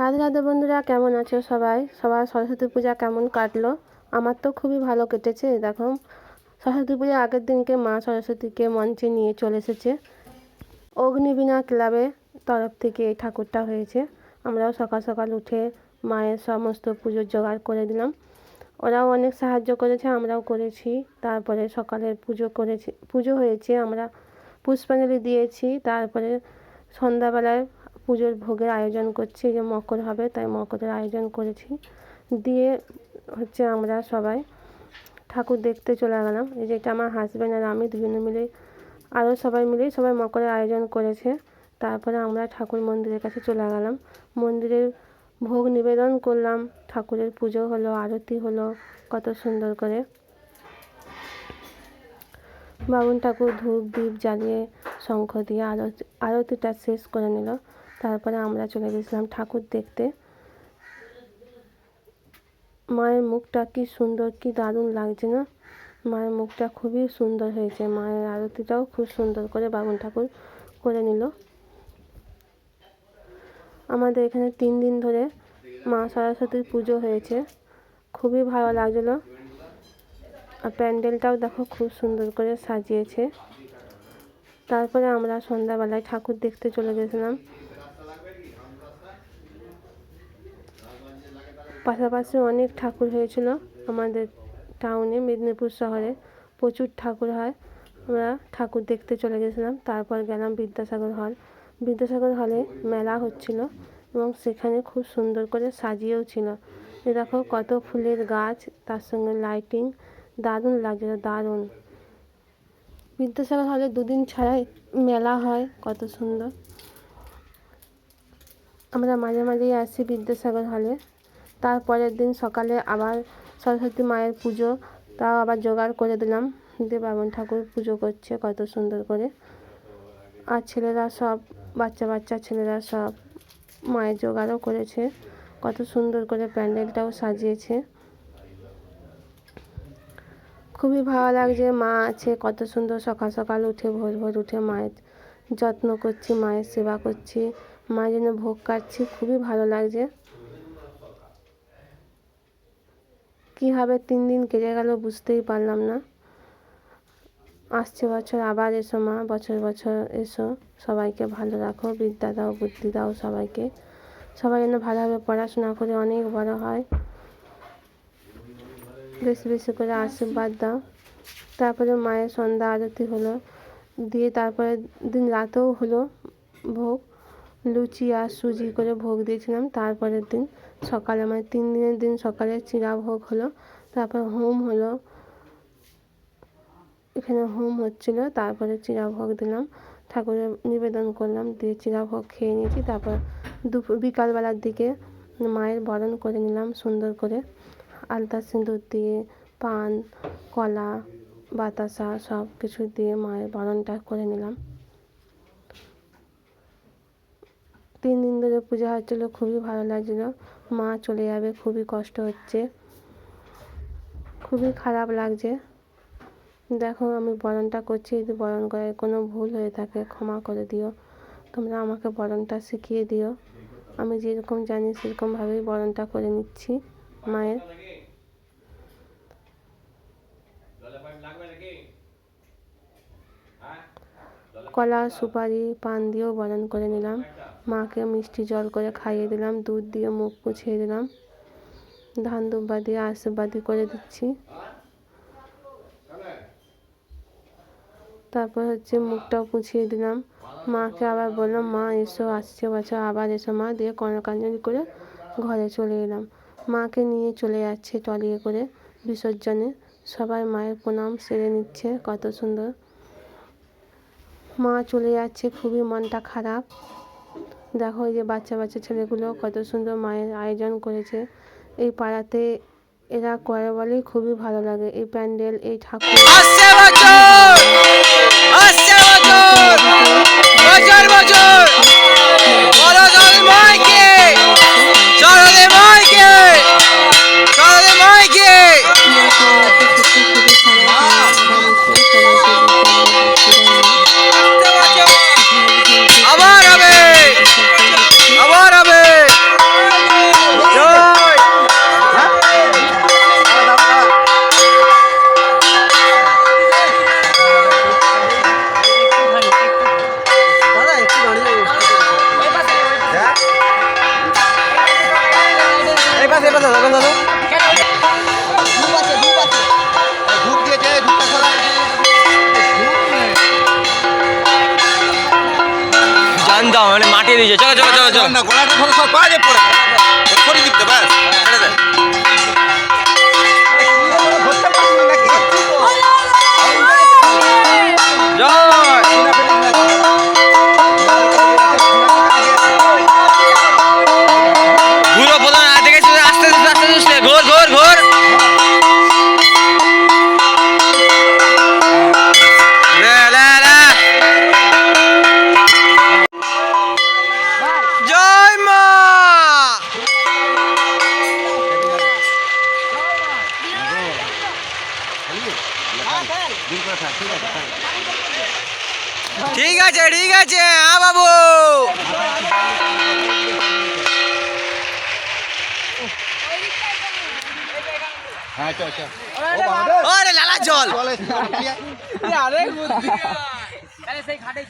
রাধে রাধে বন্ধুরা, কেমন আছো সবাই? সবার সরস্বতী পূজা কেমন কাটলো? আমার তো খুবই ভালো কেটেছে, দেখো। সরস্বতী পূজার আগের দিনকে মা সরস্বতীকে মঞ্চে নিয়ে চলে এসেছে। অগ্নিবীণা ক্লাবে তরফ থেকে এই ঠাকুরটা হয়েছে। আমরাও সকাল সকাল উঠে মায়ের সমস্ত পুজোর জোগাড় করে দিলাম। ওরাও অনেক সাহায্য করেছে, আমরাও করেছি। তারপরে সকালের পুজো করেছি, পুজো হয়েছে, আমরা পুষ্পাঞ্জলি দিয়েছি। তারপরে সন্ধ্যাবেলায় পুজোর ভোগের আয়োজন করছি যে মকর হবে, তাই মকরের আয়োজন করেছি। দিয়ে হচ্ছে আমরা সবাই ঠাকুর দেখতে চলে গেলাম। এই যে এটা আমার হাজব্যান্ড আর আমি দুজনে মিলে, আরও সবাই মিলেই সবাই মকরের আয়োজন করেছে। তারপরে আমরা ঠাকুর মন্দিরের কাছে চলে গেলাম। মন্দিরের ভোগ নিবেদন করলাম। ঠাকুরের পুজো হলো, আরতি হলো, কত সুন্দর করে। বাবুন ঠাকুর ধূপ, দীপ জ্বালিয়ে শঙ্খ দিয়ে আরতি, আরতিটা শেষ করে নিল। তারপরে আমরা চলে গেছিলাম ঠাকুর দেখতে। মায়ের মুখটা কি সুন্দর, কি দারুণ লাগছে না? মায়ের মুখটা খুবই সুন্দর হয়েছে। মায়ের আরতিটাও খুব সুন্দর করে বাবুন ঠাকুর করে নিল। আমাদের এখানে তিন দিন ধরে মা সরস্বতীর পুজো হয়েছে। খুবই ভালো লাগছিল। আর প্যান্ডেলটাও দেখো খুব সুন্দর করে সাজিয়েছে। তারপরে আমরা সন্ধ্যাবেলায় ঠাকুর দেখতে চলে গেছিলাম। পাশাপাশি অনেক ঠাকুর হয়েছিল আমাদের টাউনে মেদিনীপুর শহরে। প্রচুর ঠাকুর হয়। আমরা ঠাকুর দেখতে চলে গেছিলাম। তারপর গেলাম বিদ্যাসাগর হল বিদ্যাসাগর হলে মেলা হচ্ছিল এবং সেখানে খুব সুন্দর করে সাজিয়েও ছিল। দেখো কত ফুলের গাছ, তার সঙ্গে লাইটিং দারুণ লাগছিল, দারুণ। বিদ্যাসাগর হলে দুদিন ছাড়াই মেলা হয়, কত সুন্দর। আমরা মাঝে মাঝেই আসি বিদ্যাসাগর হলে তারপরের দিন সকালে আবার সরস্বতী মায়ের পুজো, তাও আবার জোগাড় করে দিলাম। দিয়ে বামন ঠাকুর পুজো করছে, কত সুন্দর করে। আর ছেলেরা সব, বাচ্চা বাচ্চা ছেলেরা সব মায়ের জোগাড়ও করেছে। কত সুন্দর করে প্যান্ডেলটাও সাজিয়েছে। খুবই ভালো লাগছে, মা আছে, কত সুন্দর সকাল সকাল উঠে, ভোর ভোর উঠে মায়ের যত্ন করছি, মায়ের সেবা করছি। মায়ের জন্য ভোগ কাটছি, খুবই ভালো লাগছে। কীভাবে তিন দিন কেটে গেল বুঝতেই পারলাম না। আসছে বছর, আবার এসো মা, বছর বছর এসো। সবাইকে ভালো রাখো, বিদ্যা দাও, বুদ্ধি দাও সবাইকে। সবাই যেন ভালোভাবে পড়াশোনা করে, অনেক বড় হয়। বেশি বেশি করে আশীর্বাদ দাও। তারপরে মায়ের সন্ধ্যা আরতি হলো। দিয়ে তারপরে দিন রাতেও হলো ভোগ। লুচি আর সুজি করে ভোগ দিয়েছিলাম। তারপরের দিন সকালে মানে তিন দিনের দিন সকালে চিরা ভোগ হলো, তারপর হোম হলো। এখানে হোম হচ্ছিল, তারপরে চিরা ভোগ দিলাম। ঠাকুরের নিবেদন করলাম, দিয়ে চিরা ভোগ খেয়ে নিয়েছি। তারপর দুপুর, বিকালবেলার দিকে মায়ের বরণ করে নিলাম সুন্দর করে। আলতা সিঁদুর দিয়ে, পান, কলা, বাতাসা সব কিছু দিয়ে মায়ের বরণটা করে নিলাম। তিন দিন ধরে পূজা হচ্ছিল, খুবই ভালো লাগছিল। মা চলে যাবে, খুবই কষ্ট হচ্ছে। খুবই খারাপ লাগছে। দেখো আমি বরণটা করছি, যদি বরণ করে কোনো ভুল হয়ে থাকে ক্ষমা করে দিও। তোমরা আমাকে বরণটা শিখিয়ে দিও। আমি যেরকম জানি সেরকমভাবেই বরণটা করে নিচ্ছি মায়ের। কলা, সুপারি, পান দিয়েও বরণ করে নিলাম। মাকে মিষ্টি জল করে খাইয়ে দিলাম, দুধ দিয়ে মুখ পুছিয়ে দিলাম। ধান দুব্বা দিয়ে আশীর্বাদী করে দিচ্ছি। তারপর হচ্ছে মুখটাও পুছিয়ে দিলাম। মাকে আবার বললাম, মা, এসো, আসছে বছর আবার এসো মা। দিয়ে কনকাঞ্জলি করে ঘরে চলে এলাম। মাকে নিয়ে চলে যাচ্ছে টলিয়ে করে বিসর্জনে। সবাই মায়ের প্রণাম, সেরে নিচ্ছে, কত সুন্দর। মা চলে যাচ্ছে, খুবই মনটা খারাপ। দেখো এই যে বাচ্চা বাচ্চা ছেলেগুলো কত সুন্দর মায়ের আয়োজন করেছে। এই পাড়াতে এরা করে বলে খুবই ভালো লাগে। এই প্যান্ডেল, এই ঠাকুর। দাদা এবার দাদা। জানতাম মানে মাটি দিয়েছে চলো চলো চলো চলো। না গলাটা ধরে সব পাওয়া যায় পড়ে করে দিতে ব্যাস ছেড়ে ঠিক আছে ঠিক আছে হ্যাঁ বাবু। হ্যাঁ ওরে লালা জল বুদ্ধি ঘাটে